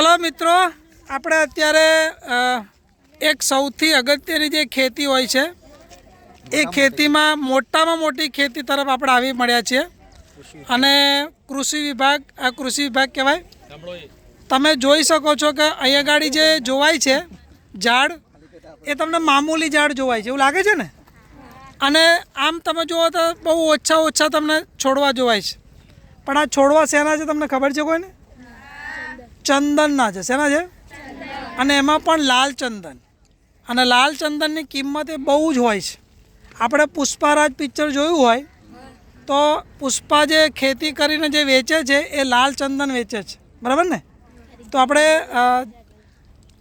ચાલો મિત્રો આપણે અત્યારે એક સૌથી અગત્યની જે ખેતી હોય છે એ ખેતીમાં મોટામાં મોટી ખેતી તરફ આપણે આવી મળ્યા છીએ. અને કૃષિ વિભાગ આ કૃષિ વિભાગ કહેવાય. તમે જોઈ શકો છો કે અહીંયા ગાડી જે જોવાય છે ઝાડ એ તમને મામૂલી ઝાડ જોવાય છે. એવું લાગે છે ને? અને આમ તમે જુઓ તો બહુ ઓછા ઓછા તમને છોડવા જોવાય છે. પણ આ છોડવા શેના છે તમને ખબર છે કોઈને? ચંદનના છે. શેના છે? અને એમાં પણ લાલ ચંદન. અને લાલ ચંદનની કિંમત એ બહુ જ હોય છે. આપણે પુષ્પારાજ પિક્ચર જોયું હોય, તો પુષ્પા જે ખેતી કરીને જે વેચે છે, એ લાલ ચંદન વેચે છે. બરાબર ને? તો આપણે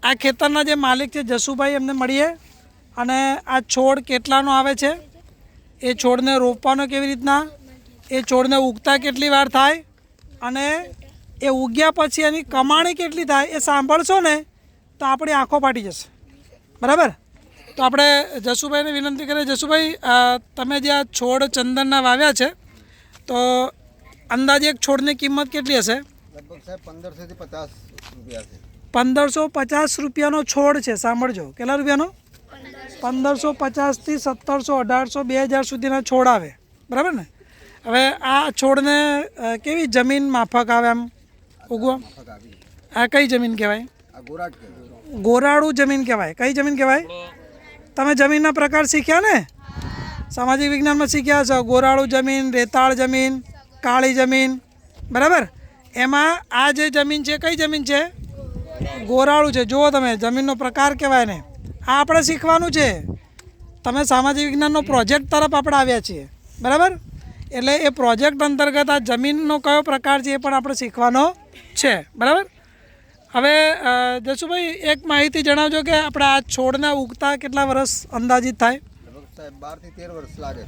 આ ખેતરના જે માલિક છે, જસુભાઈ, એમને મળીએ. અને આ છોડ કેટલાનો આવે છે? એ છોડને રોપવાનો કેવી રીતના? એ છોડને ઉગતા કેટલી વાર થાય? અને એ ઉગ્યા પછી એની કમાણી કેટલી થાય એ સાંભળશો ને તો આપણી આંખો ફાટી જશે. બરાબર? તો આપણે જસુભાઈને વિનંતી કરીએ જસુભાઈ તમે જે આ છોડ ચંદનના વાવ્યા છે તો અંદાજે એક છોડની કિંમત કેટલી હશે? પંદરસોથી પચાસ રૂપિયા છે. પંદરસો પચાસ રૂપિયાનો છોડ છે સાંભળજો. કેટલા રૂપિયાનો? પંદરસો પચાસથી સત્તરસો અઢારસો બે હજાર સુધીના છોડ આવે. બરાબર ને? હવે આ છોડને કેવી જમીન માફક આવે આમ? ઉગવા આ કઈ જમીન કહેવાય? ગોરાળું જમીન કહેવાય. કઈ જમીન કહેવાય? તમે જમીનના પ્રકાર શીખ્યા ને? સામાજિક વિજ્ઞાનમાં શીખ્યા છો ગોરાળું જમીન રેતાળ જમીન કાળી જમીન. બરાબર? એમાં આ જે જમીન છે કઈ જમીન છે? ગોરાળું છે. જુઓ તમે જમીનનો પ્રકાર કહેવાય ને. આ આપણે શીખવાનું છે. તમે સામાજિક વિજ્ઞાનનો પ્રોજેક્ટ તરફ આપણે આવ્યા છીએ. બરાબર? એટલે એ પ્રોજેક્ટ અંતર્ગત આ જમીનનો કયો પ્રકાર છે એ પણ આપણે શીખવાનો છે. બરાબર? હવે જશુભાઈ એક માહિતી જણાવજો કે આપણે આ છોડના ઉગતા કેટલા વર્ષ અંદાજિત થાય? બારથી તેર વર્ષ લાગે.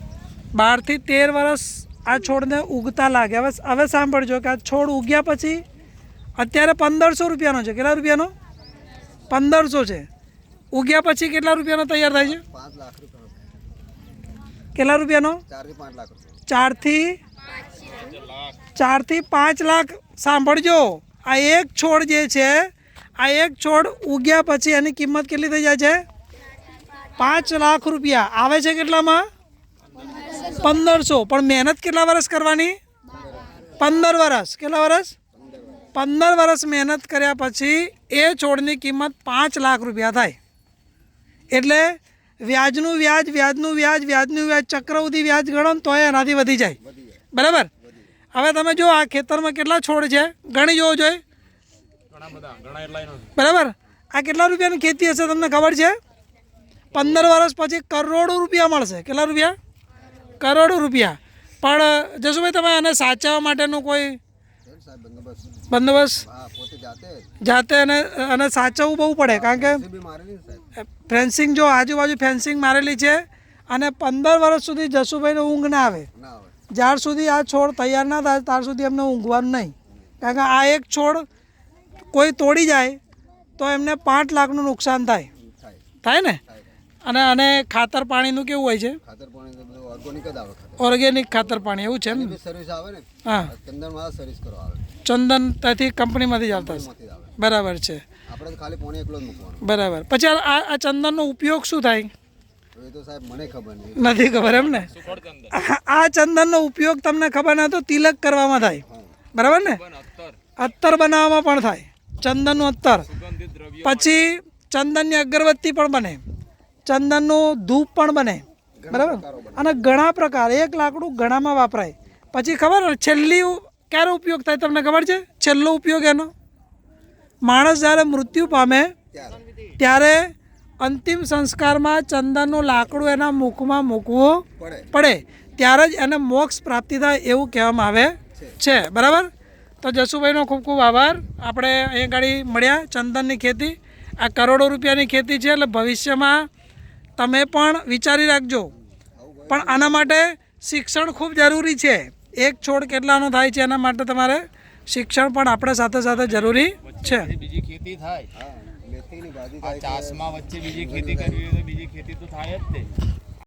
બારથી તેર વર્ષ આ છોડને ઉગતા લાગે. હવે હવે સાંભળજો કે આ છોડ ઉગ્યા પછી અત્યારે પંદરસો રૂપિયાનો છે. કેટલા રૂપિયાનો? પંદરસો છે. ઉગ્યા પછી કેટલા રૂપિયાનો તૈયાર થાય છે? કેટલા રૂપિયાનો? ચારથી ચારથી પાંચ લાખ. સાંભળજો, આ એક છોડ જે છે, આ એક છોડ ઉગ્યા પછી એની કિંમત કેટલી થઈ જાય છે? પાંચ લાખ રૂપિયા. આવે છે કેટલામાં? પંદરસો. પણ મહેનત કેટલા વર્ષ કરવાની? પંદર વર્ષ કેટલા વર્ષ પંદર વર્ષ મહેનત કર્યા પછી એ છોડની કિંમત પાંચ લાખ રૂપિયા થાય. એટલે વ્યાજનું વ્યાજ વ્યાજનું વ્યાજ વ્યાજનું વ્યાજ, ચક્રવૃદ્ધિ વ્યાજ ગણો તોય એનાથી વધી જાય. બરાબર? હવે તમે જો આ ખેતરમાં કેટલા છોડ છે? ગણી જોવો જોઈએ બરાબર? આ કેટલા રૂપિયાની ખેતી હશે તમને ખબર છે? પંદર વર્ષ પછી કરોડો રૂપિયા મળશે. કેટલા રૂપિયા? કરોડો રૂપિયા. પણ જશુભાઈ તમે આને સાચવવા માટેનું કોઈ બંદોબસ્ત? જાતે અને અને સાચવવું બહુ પડે, કારણ કે ફેન્સિંગ જો આજુબાજુ ફેન્સિંગ મારેલી છે અને પંદર વર્ષ સુધી જસુભાઈને ઊંઘ ના આવે. જ્યાર સુધી આ છોડ તૈયાર ના થાય ત્યાર સુધી એમને ઊંઘવાનું નહીં. કારણ કે આ એક છોડ કોઈ તોડી જાય તો એમને પાંચ લાખનું નુકસાન થાય. થાય. ને? અને અને ખાતર પાણીનું કેવું હોય છે? ખાતર પાણી તો જ આવે ઓર્ગેનિક ખાતર પાણી એવું છે ને? સર્વિસ આવે ને? હા. ચંદન સર્વિસ કરવા આવે. ચંદન ત્યાંથી કંપનીમાંથી જ આવતા બરાબર છે. આપણે તો ખાલી પોણી એકલો જ મૂકવાનો. બરાબર. પછી આ આ ચંદનનો ઉપયોગ શું થાય? એ તો સાહેબ મને ખબર નહીં. નથી ખબર એમ ને? આ- આ ચંદનનો ઉપયોગ તમને ખબર ના તો તિલક કરવામાં થાય. બરાબર ને? અત્તર. બનાવવામાં પણ થાય. ચંદનનું અત્તર. પછી ચંદનની અગરબત્તી પણ બને. ચંદનનું ધૂપ પણ બને. બરાબર? અને ઘણા પ્રકાર. એક લાકડું ઘણામાં વાપરાય. પછી ખબર છેલ્લી ક્યારે ઉપયોગ થાય તમને ખબર છે? છેલ્લો ઉપયોગ એનો? માણસ જ્યારે મૃત્યુ પામે ત્યારે. અંતિમ સંસ્કારમાં ચંદનનું લાકડું એના મુખમાં મૂકવું પડે. પડે. ત્યારે જ એને મોક્ષ પ્રાપ્તિ થાય એવું કહેવામાં આવે છે. બરાબર? તો જસુભાઈનો ખૂબ ખૂબ આભાર. આપણે અહીં ગાડી મળ્યા. ચંદનની ખેતી. આ કરોડો રૂપિયાની ખેતી છે એટલે ભવિષ્યમાં તમે પણ વિચારી રાખજો. પણ આના માટે શિક્ષણ ખૂબ જરૂરી છે. એક છોડ કેટલાનો થાય છે એના માટે તમારે શિક્ષણ પણ આપણે સાથે સાથે જરૂરી છે. બીજી ખેતી થાય. મેથીની ભાજી થાય ચાસમાં વચ્ચે બીજી ખેતી કરવી હોય તો બીજી ખેતી તો થાય જ તે.